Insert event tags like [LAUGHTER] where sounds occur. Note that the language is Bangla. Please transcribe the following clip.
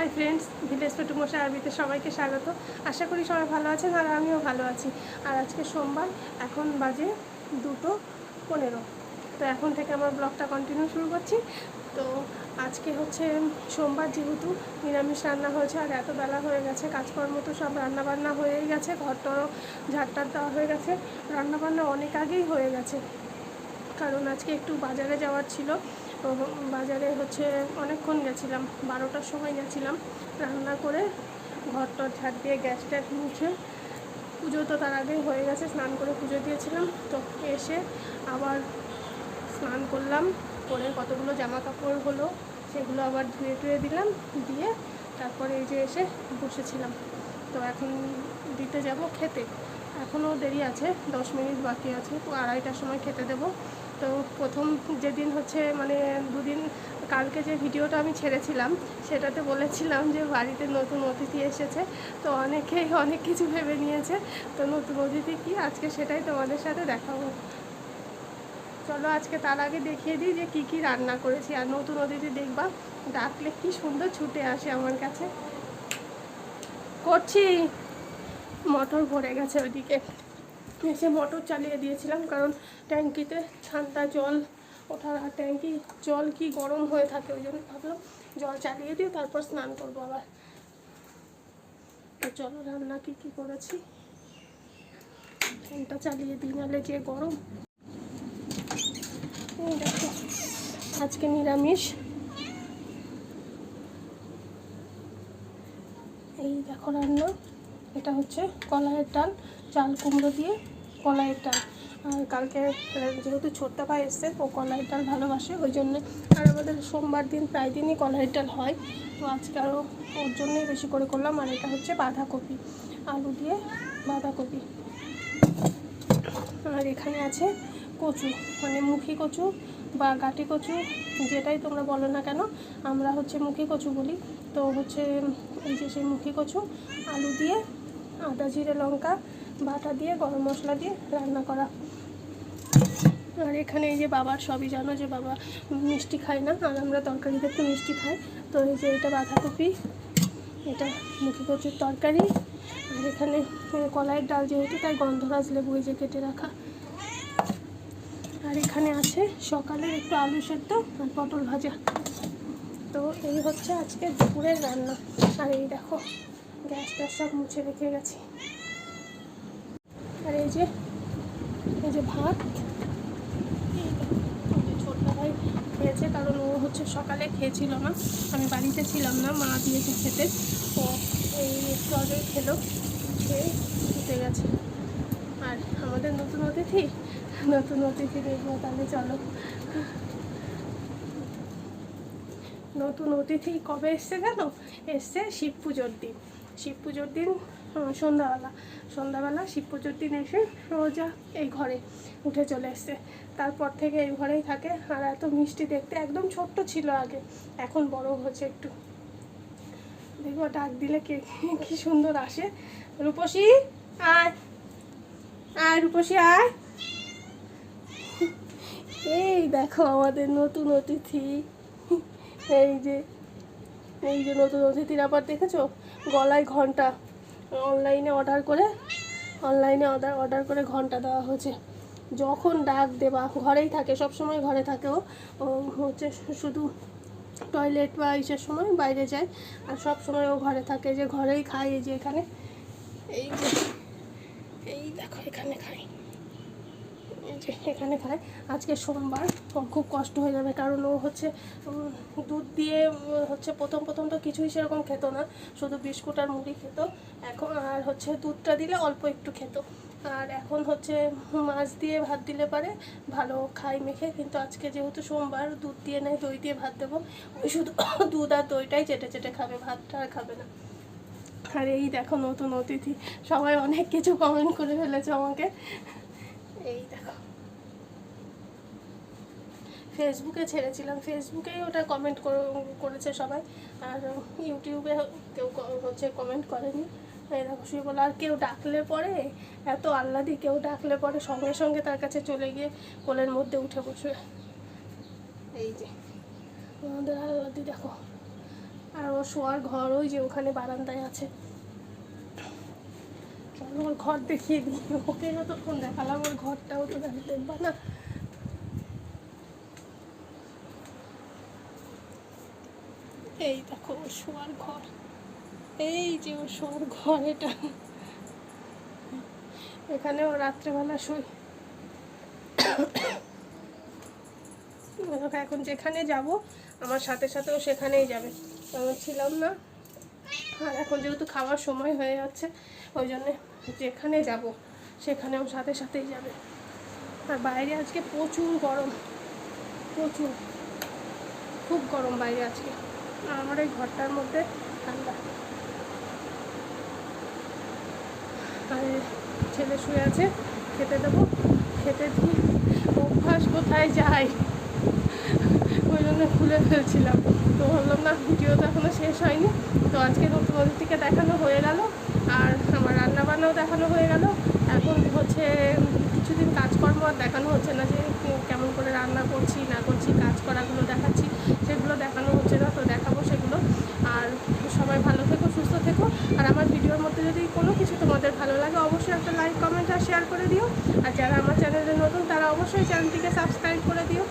হাই ফ্রেন্ডস, ভিলেজ পেটু মশাই আরবিতে সবাইকে স্বাগত। আশা করি সবাই ভালো আছেন আর আমিও ভালো আছি। আর আজকে সোমবার, এখন বাজে দুটো পনেরো। তো এখন থেকে আমার ব্লগটা কন্টিনিউ শুরু করছি। তো আজকে হচ্ছে সোমবার যেহেতু নিরামিষ রান্না হয়েছে আর এত বেলা হয়ে গেছে, কাজকর্ম তো সব রান্না বান্না হয়েই গেছে, ঘরটারও ঝাড়টার দেওয়া হয়ে গেছে। রান্নাবান্না অনেক আগেই হয়ে গেছে। কারণ আজকে একটু বাজারে যাওয়ার ছিল। বাজারে হচ্ছে অনেকক্ষণ গেছিলাম, বারোটার সময় গেছিলাম, রান্না করে ঘরটা ঝাড় দিয়ে গ্যাস ট্যাস মুছে পুজো তো তার আগেই হয়ে গেছে, স্নান করে পুজো দিয়েছিলাম, তো এসে আবার স্নান করলাম, করে কতগুলো জামা কাপড় হলো সেগুলো আবার ধুয়ে টুয়ে দিলাম, দিয়ে তারপরে এই যে এসে বসেছিলাম। তো এখন দিতে যাব খেতে, এখনও দেরি আছে, দশ মিনিট বাকি আছে, তো আড়াইটার সময় খেতে দেবো। তো প্রথম যেদিন হচ্ছে মানে দুদিন কালকে যে ভিডিওটা আমি ছেড়েছিলাম, সেটাতে বলেছিলাম যে বাড়িতে নতুন অতিথি এসেছে, তো অনেকেই অনেক কিছু ভেবে নিয়েছে, তো নতুন অতিথি কি? আজকে সেটাই তোমাদের সাথে দেখাবো। চলো আজকে তার আগে দেখিয়ে দিই যে কি কি রান্না করেছি, আর নতুন অতিথি দেখবা, ডাকলে কি সুন্দর ছুটে আসে আমার কাছে। করছি। মটর ভরে গেছে ওইদিকে। এসে মোটর চালিয়ে দিয়েছিলাম, কারণ ট্যাঙ্কিতে ঠান্ডা জল, ওঠার আর ট্যাঙ্কি জল কি গরম হয়ে থাকে, ওই জন্য ভাবলাম জল চালিয়ে দিয়ে তারপর স্নান করব আবার। তো চলো রান্না কি কি করেছি? ফ্যানটা চালিয়ে দিই, নাহলে যে গরম। দেখো, আজকে নিরামিষ। এই দেখো রান্না। এটা হচ্ছে কলাইয়ের ডাল, চাল কুমড়ো দিয়ে কলাইয়ের ডাল। আর কালকে যেহেতু ছোট্ট ভাই এসছে ও কলাইয়ের ডাল ভালোবাসে, ওই জন্য আর আমাদের সোমবার দিন প্রায় দিনই কলাইয়ের ডাল হয়। তো আজকে আরও ওর জন্যই বেশি করে করলাম, আর এটা হচ্ছে বাঁধাকপি, আলু দিয়ে বাঁধাকপি। আর এখানে আছে কচু মানে মুখি কচু বা গাটি কচু, যেটাই তোমরা বলো না কেন, আমরা হচ্ছে মুখি কচু বলি। তো হচ্ছে, এই যে সেই মুখি কচু, আলু দিয়ে আদা, জিরে, লঙ্কা, বাটা দিয়ে, গরম মশলা দিয়ে রান্না করা। আর এখানে এই যে বাবার সবই জানো যে বাবা মিষ্টি খায় না, আর আমরা তরকারিতে একটু মিষ্টি খাই। তো এই যে এটা বাঁধাকপি, এটা মুখি কচুর তরকারি, আর এখানে কলাইয়ের ডাল যেহেতু, তাই গন্ধরাজ লেবু এই যে কেটে রাখা। আর এখানে আছে সকালের একটু আলু সেদ্ধ আর পটল ভাজা। তো এই হচ্ছে আজকে দুপুরের রান্না। আর এই দেখো গ্যাস ট্যাস সব মুছে রেখে গেছি। আর এই যে এই যে ভাত ভাই খেয়েছে, কারণ ও হচ্ছে সকালে খেয়েছিল না। আমি বাড়িতে ছিলাম না, মা দিয়েছে খেতে। ও এই একটু আগে খেলো, খেয়ে শুতে গেছে। আর আমাদের নতুন অতিথি নতুন অতিথি দেখব তাহলে চলো। নতুন অতিথি কবে এসছে জানো? এসছে শিব পুজোর দিন। শিব পুজোর দিন সন্ধ্যাবেলা। সন্ধ্যাবেলা শিব পুজোর দিন এসে রোজা এই ঘরে উঠে চলে এসছে। তারপর থেকে এই ঘরেই থাকে। আর এত মিষ্টি দেখতে একদম ছোট্ট ছিল আগে। এখন বড় হচ্ছে একটু। দেখব, ডাক দিলে কে, কি সুন্দর আসে। রূপসী, আয়। আয় রূপসী, আয়। এই দেখো আমাদের নতুন অতিথি। এই যে এই যে নতুন অতিথির আবার দেখেছ? গলায় ঘণ্টা। অনলাইনে অর্ডার করে, অনলাইনে অর্ডার অর্ডার করে ঘণ্টা দেওয়া হয়েছে। যখন ডাক দেবা, ঘরেই থাকে সব সময় ঘরে থাকে ও। ও হচ্ছে শুধু টয়লেট বা ইসের সময় বাইরে যায়, আর সব সময় ও ঘরে থাকে, যে ঘরেই খায়, এই যে এখানে। এই যে, এই দেখো, এখানে খায়। এখানে খায়। আজকে সোমবার খুব কষ্ট হয়ে যাবে, কারণ ও হচ্ছে দুধ দিয়ে হচ্ছে প্রথম প্রথম তো কিছুই সেরকম খেত না, শুধু বিস্কুট আর মুড়ি খেত। এখন আর হচ্ছে দুধটা দিলে অল্প একটু খেত। আর এখন হচ্ছে মাছ দিয়ে ভাত দিলে পারে, ভালো খাই মেখে, কিন্তু আজকে যেহেতু সোমবার, দুধ দিয়ে নেয়, দই দিয়ে ভাত দেবো, ওই শুধু [COUGHS] দুধ আর দইটাই চেটে চেটে খাবে, ভাতটা আর খাবে না। আর এই দেখো নতুন অতিথি, সবাই অনেক কিছু কমেন্ট করে ফেলেছে আমাকে। এই দেখো। ফেসবুকে ছেড়েছিলাম। ফেসবুকেই ওটা কমেন্ট করেছে সবাই। আর ইউটিউবে কেউ হচ্ছে কমেন্ট করেনি। দেখো, শুয়ে বলো আর কেউ ডাকলে পরে, এত আহ্লাদি, কেউ ডাকলে পরে সঙ্গে সঙ্গে তার কাছে চলে গিয়ে কোলের মধ্যে উঠে বসবে এই যে, আমাদের আহ্লাদি দেখো। আর ওর শোয়ার ঘর ওই যে ওখানে বারান্দায় আছে। ওর ঘর দেখিয়ে দিই ওকে যতক্ষণ দেখালাম, ওর ঘরটাও তো দেখ- দেখবা না। এই দেখো ওর শোয়ার ঘর। এই যে ওর শোয়ার ঘর এটা। এখানে ও রাত্রেবেলা শুই এখন যেখানে যাব, আমার সাথে সাথে ও সেখানেই যাবে। আমি ছিলাম না। আর এখন যেহেতু খাওয়ার সময় হয়ে যাচ্ছে ওই জন্যে যেখানে যাব, সেখানেও সাথে সাথেই যাবে। আর বাইরে আজকে প্রচুর গরম, প্রচুর। খুব গরম বাইরে আজকে। আর আমার এই ঘরটার মধ্যে ঠান্ডা। আর ছেলে শুয়ে আছে, খেতে দেবো। খেতে দিই অভ্যাস কোথায় যায়? ওই জন্য খুলে ফেলছিলাম। তো ভাবলাম, না ভিডিও তো এখনও শেষ হয়নি। তো আজকে নতুন অতিথিকে দেখানো হয়ে গেল আর আমার রান্না বান্নাও দেখানো হয়ে গেল। এখন হচ্ছে কিছুদিন কাজকর্ম আর দেখানো হচ্ছে না যে কেমন করে রান্না করছি, না করছি, কাজ করাগুলো দেখাচ্ছি, সেগুলো দেখানো হচ্ছে না, তো দেখাবো সেগুলো। আর সবাই ভালো থেকো, সুস্থ থেকো। আর আমার ভিডিওর মধ্যে যদি কোনো কিছু তোমাদের ভালো লাগে, অবশ্যই একটা লাইক, কমেন্ট আর শেয়ার করে দিও। আর যারা আমার চ্যানেলে নতুন, তারা অবশ্যই চ্যানেলটিকে সাবস্ক্রাইব করে দিও।